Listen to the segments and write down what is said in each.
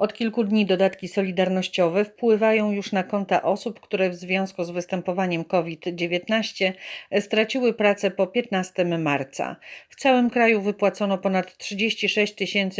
Od kilku dni dodatki solidarnościowe wpływają już na konta osób, które w związku z występowaniem COVID-19 straciły pracę po 15 marca. W całym kraju wypłacono ponad 36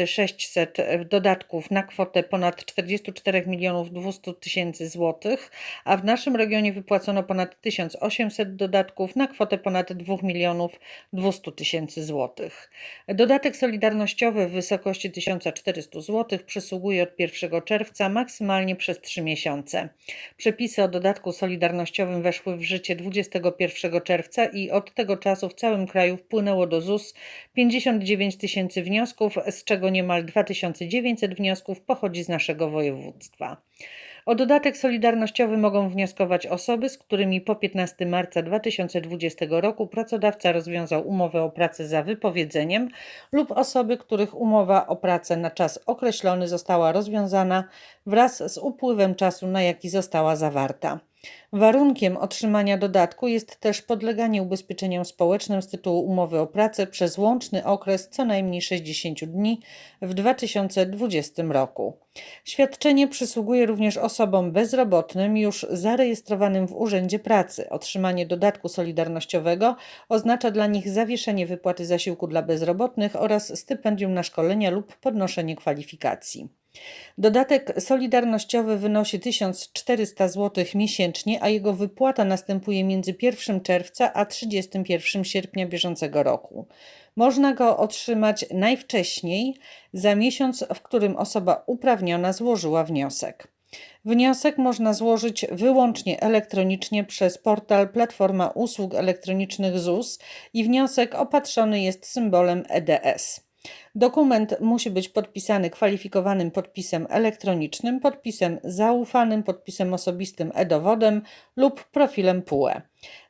600 dodatków na kwotę ponad 44 milionów 200 tysięcy złotych, a w naszym regionie wypłacono ponad 1800 dodatków na kwotę ponad 2 milionów 200 tysięcy złotych. Dodatek solidarnościowy w wysokości 1400 zł przysługuje od 1 czerwca maksymalnie przez 3 miesiące. Przepisy o dodatku solidarnościowym weszły w życie 21 czerwca i od tego czasu w całym kraju wpłynęło do ZUS 59 tysięcy wniosków, z czego niemal 2900 wniosków pochodzi z naszego województwa. O dodatek solidarnościowy mogą wnioskować osoby, z którymi po 15 marca 2020 roku pracodawca rozwiązał umowę o pracę za wypowiedzeniem lub osoby, których umowa o pracę na czas określony została rozwiązana wraz z upływem czasu, na jaki została zawarta. Warunkiem otrzymania dodatku jest też podleganie ubezpieczeniom społecznym z tytułu umowy o pracę przez łączny okres co najmniej 60 dni w 2020 roku. Świadczenie przysługuje również osobom bezrobotnym już zarejestrowanym w Urzędzie Pracy. Otrzymanie dodatku solidarnościowego oznacza dla nich zawieszenie wypłaty zasiłku dla bezrobotnych oraz stypendium na szkolenia lub podnoszenie kwalifikacji. Dodatek solidarnościowy wynosi 1400 zł miesięcznie, a jego wypłata następuje między 1 czerwca a 31 sierpnia bieżącego roku. Można go otrzymać najwcześniej za miesiąc, w którym osoba uprawniona złożyła wniosek. Wniosek można złożyć wyłącznie elektronicznie przez portal Platforma Usług Elektronicznych ZUS i wniosek opatrzony jest symbolem EDS. Dokument musi być podpisany kwalifikowanym podpisem elektronicznym, podpisem zaufanym, podpisem osobistym e-dowodem lub profilem PUE.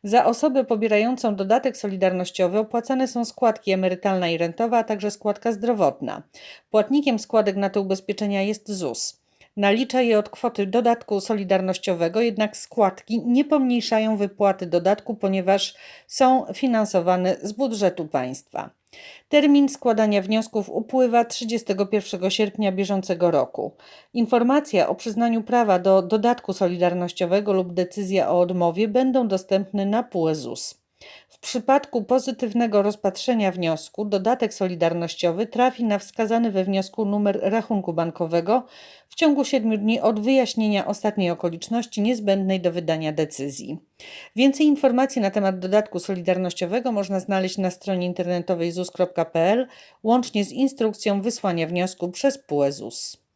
Za osobę pobierającą dodatek solidarnościowy opłacane są składki emerytalna i rentowa, a także składka zdrowotna. Płatnikiem składek na te ubezpieczenia jest ZUS. Nalicza je od kwoty dodatku solidarnościowego, jednak składki nie pomniejszają wypłaty dodatku, ponieważ są finansowane z budżetu państwa. Termin składania wniosków upływa 31 sierpnia bieżącego roku. Informacja o przyznaniu prawa do dodatku solidarnościowego lub decyzja o odmowie będą dostępne na PUE ZUS. W przypadku pozytywnego rozpatrzenia wniosku dodatek solidarnościowy trafi na wskazany we wniosku numer rachunku bankowego w ciągu 7 dni od wyjaśnienia ostatniej okoliczności niezbędnej do wydania decyzji. Więcej informacji na temat dodatku solidarnościowego można znaleźć na stronie internetowej zus.pl łącznie z instrukcją wysłania wniosku przez PUE ZUS.